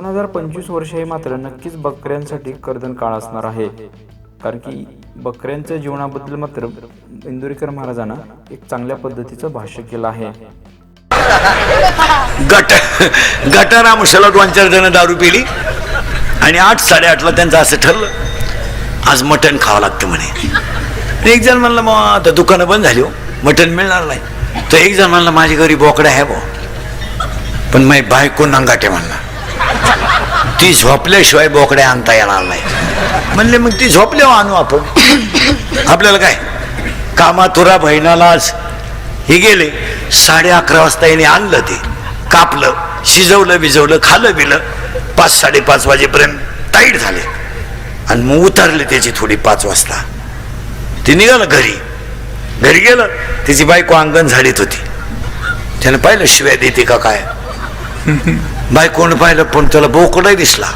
दोन हजार पंचवीस वर्ष हे मात्र नक्कीच बकऱ्यांसाठी कर्दन काळ असणार आहे. कारण की बकऱ्यांच्या जीवनाबद्दल मात्र इंदुरीकर महाराजांना एक चांगल्या पद्धतीचं भाष्य केलं आहे. गट गटारामुशाला दोन चार जण दारू पिली. आणि आठ साडेआठला त्यांचं असं ठरलं आज मटण खावं लागतं म्हणे. एक जण म्हणलं मग आता दुकानं बंद झाली हो मटण मिळणार नाही. तर एक जण म्हणलं माझ्या घरी बोकडा आहे बो पण माझी बायको नंगाटे म्हणला. ती झोपल्याशिवाय बोकड्या आणता येणार नाही. म्हणले मग ती झोपल्यावर हो आणू आपण. आपल्याला काय? कामातुरा बहिणालाच हे गेले साडे अकरा वाजता याने आणलं ते कापलं शिजवलं बिजवलं खालं बिलं पाच साडेपाच वाजेपर्यंत टाईट झाले. आणि मग उतरले त्याची थोडी पाच वाजता. ते निघालं घरी. घरी गेलं त्याची बायको अंगण झाडीत होती. त्यानं पाहिलं शिव्या देते का काय? बायकोनं पाहिलं पण त्याला बोकडही दिसला.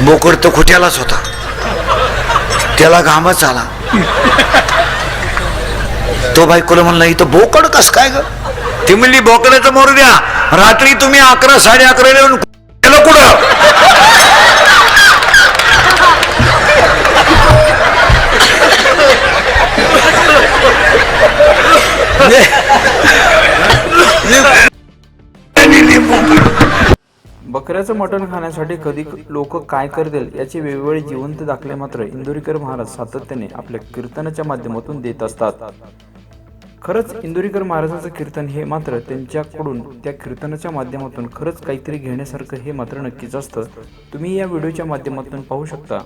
बोकड तर खुट्यालाच होता. त्याला घामच आला. तो बायकोला म्हणला इथं बोकड कस काय ग? ती म्हणली बोकड्याचं मोर द्या. रात्री तुम्ही अकरा साडे अकरा येऊन गेलं कुठं? बकऱ्याचं मटण खाण्यासाठी कधी लोक काय करतील याचे वेगवेगळे जिवंत दाखले मात्र इंदुरीकर महाराज सातत्याने आपल्या कीर्तनाच्या माध्यमातून देत असतात. खरंच इंदुरीकर महाराजांचं कीर्तन हे मात्र त्यांच्याकडून त्या कीर्तनाच्या माध्यमातून खरंच काहीतरी घेण्यासारखं हे मात्र नक्कीच असतं. तुम्ही या व्हिडिओच्या माध्यमातून पाहू शकता.